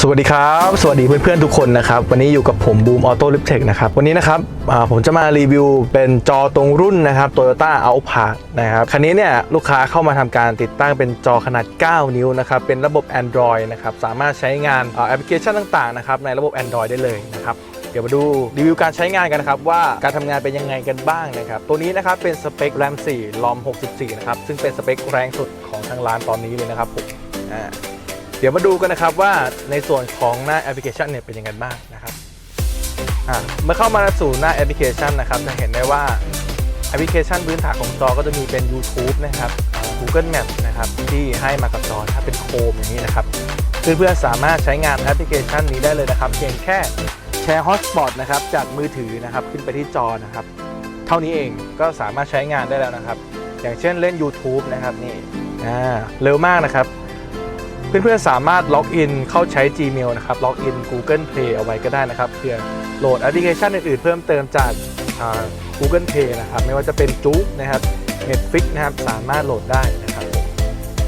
สวัสดีครับ สวัสดีเพื่อนๆทุกคนนะครับ วันนี้อยู่กับผมบูมออโต้ลิฟเทคนะครับ วันนี้นะครับผมจะมารีวิวเป็นจอตรงรุ่นนะครับ Toyota o u t p a r นะครับคันนี้เนี่ยลูกค้าเข้ามาทำการติดตั้งเป็นจอขนาด 9 นิ้วนะครับ เป็นระบบ Android นะครับ สามารถใช้งานแอปพลิเคชันต่างๆนะครับในระบบ Android ได้เลยนะครับเดี๋ยวมาดูรีวิวการใช้งานกันนะครับ ว่าการทำงานเป็นยังไงกันบ้างนะครับ ตัวนี้นะครับเป็นสเปค RAM 4 ROM 64 นะครับซึ่งเป็นสเปคแรงสุดของทางร้านตอนนี้เลยนะครับผมอ่า เดี๋ยวมาดูกันนะครับว่าในส่วนของหน้าแอปพลิเคชันเนี่ยเป็นยังไงบ้างนะครับเมื่อเข้ามาสู่หน้าแอปพลิเคชันนะครับจะเห็นได้ว่าแอปพลิเคชันพื้นฐานของจอก็จะมีเป็น YouTube นะครับ Google Map นะครับที่ให้มากับจอถ้าเป็นโคมอย่างนี้นะครับเพื่อนๆสามารถใช้งานแอปพลิเคชันนี้ได้เลยนะครับเพียงแค่แชร์ฮอตสปอตนะครับจากมือถือนะครับขึ้นไปที่จอนะครับเท่านี้เองก็สามารถใช้งานได้แล้วนะครับ อย่างเช่นเล่น YouTube นะครับนี่เร็วมากนะครับ เพื่อนๆสามารถล็อกอินเข้าใช้ Gmail นะครับล็อกอิน Google Play เอาไว้ก็ได้นะครับเพื่อโหลดแอปพลิเคชันอื่นๆ เพิ่มเติมจาก Google Play นะครับไม่ว่าจะเป็นจุ๊กนะครับ Netflix นะครับสามารถโหลดได้นะครับ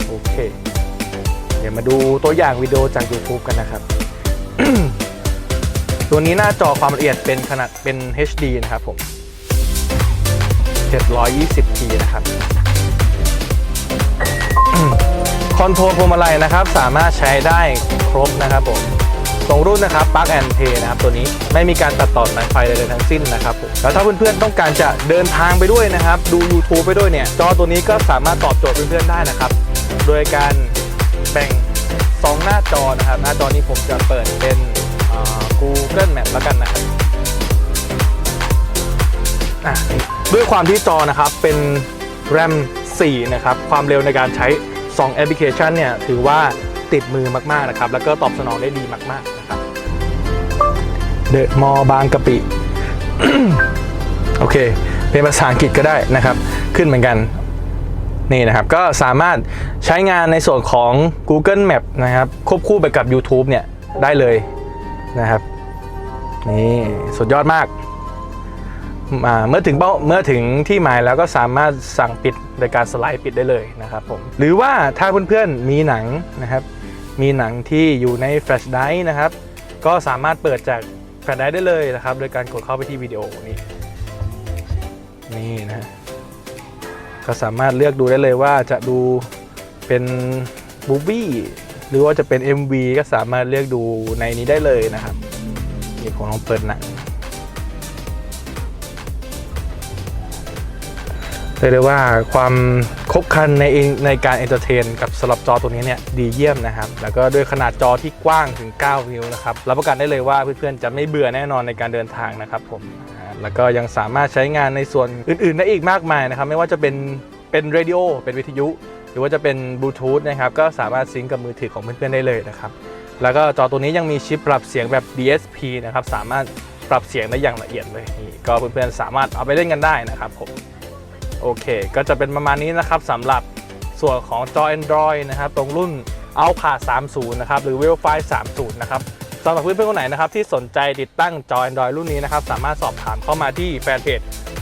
โอเค เดี๋ยวมาดูตัวอย่างวิดีโอจาก YouTube กันนะครับ ตัวนี้หน้าจอความละเอียดเป็นขนาดเป็น HD นะครับผม 720p นะครับ คอนโทรลพวงมาลัยนะครับ สามารถใช้ได้ครบนะครับผมตรงรุ่นนะครับปลั๊กแอนเพย์นะครับตัวนี้ไม่มีการตัดต่อสายไฟใดๆทั้งสิ้นนะครับผมแล้วถ้าเพื่อนๆต้องการจะเดินทางไปด้วยนะครับ ดู YouTube ไปด้วยเนี่ยจอตัวนี้ก็สามารถตอบโจทย์เพื่อนๆได้นะครับ โดยการแบ่ง 2 หน้าจอนะครับ หน้าจอนี้ผมจะเปิดเป็น Google Map แล้วกันนะครับด้วยความที่จอนะครับเป็น RAM 4 นะครับ ความเร็วในการใช้ 2แอปพลิเคชันเนี่ยถือว่าติดมือมากๆนะครับ แล้วก็ตอบสนองได้ดีมากๆนะครับเดอะมอบางกะปิโอเค เป็นภาษาอังกฤษก็ได้นะครับ ขึ้นเหมือนกันนี่นะครับก็สามารถใช้งานในส่วนของ Google Map นะครับควบคู่ไปกับ YouTube เนี่ยได้เลยนะครับนี่สุดยอดมาก เมื่อถึงเป้าเมื่อถึงที่หมายแล้วก็สามารถสั่งปิดโดยการสไลด์ปิดได้เลยนะครับผมหรือว่าถ้าเพื่อนๆมีหนังนะครับ มีหนังที่อยู่ในแฟลชไดรฟ์นะครับ ก็สามารถเปิดจากแฟลชไดรฟ์ได้เลยนะครับ โดยการกดเข้าไปที่วิดีโอนี่นี่นะฮะก็สามารถเลือกดูได้เลยว่าจะดูเป็นบูบี้หรือว่าจะเป็น MV ก็สามารถเลือกดูในนี้ได้เลยนะครับนี่ผมลองเปิดหนัง เรียกได้ว่าความครบคันในในการเอนเตอร์เทนกับสำหรับจอตัวนี้เนี่ยดีเยี่ยมนะครับ แล้วก็ด้วยขนาดจอที่กว้างถึง 9 นิ้วนะครับ รับประกันได้เลยว่าเพื่อนๆ จะไม่เบื่อแน่นอนในการเดินทางนะครับผม แล้วก็ยังสามารถใช้งานในส่วนอื่นๆ ได้อีกมากมายนะครับ ไม่ว่าจะเป็นเป็นเรดิโอเป็นวิทยุ หรือว่าจะเป็นบลูทูธนะครับ ก็สามารถซิงก์กับมือถือของเพื่อนๆ ได้เลยนะครับ แล้วก็จอตัวนี้ยังมีชิปปรับเสียงแบบ DSP นะครับ สามารถปรับเสียงได้อย่างละเอียดเลยนี่ก็เพื่อนๆ สามารถเอาไปเล่นกันได้นะครับผม โอเค ก็จะเป็นประมาณนี้นะครับสำหรับส่วนของจอ Android นะครับตรงรุ่น a l p a 30 นะครับ หรือ w e l f i 30 นะครับสำหรับเพื่อนๆคนไหนนะครับที่สนใจติดตั้งจอ Android รุ่นนี้นะครับ สามารถสอบถามเข้ามาที่แฟนเพจ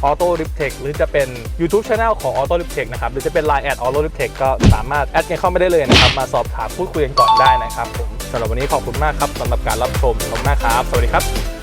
Auto l i p t e c h หรือจะเป็น YouTube Channel ของ Auto l i p t e c h นะครับ หรือจะเป็น Line แอด Auto l i p t e c h ก็สามารถแอดกันเข้ามาได้เลยนะครับ มาสอบถามพูดคุยกันก่อนได้นะครับผมสำหรับวันนี้ขอบคุณมากครับสำหรับการรับชมขอบคุณมากครับ สวัสดีครับ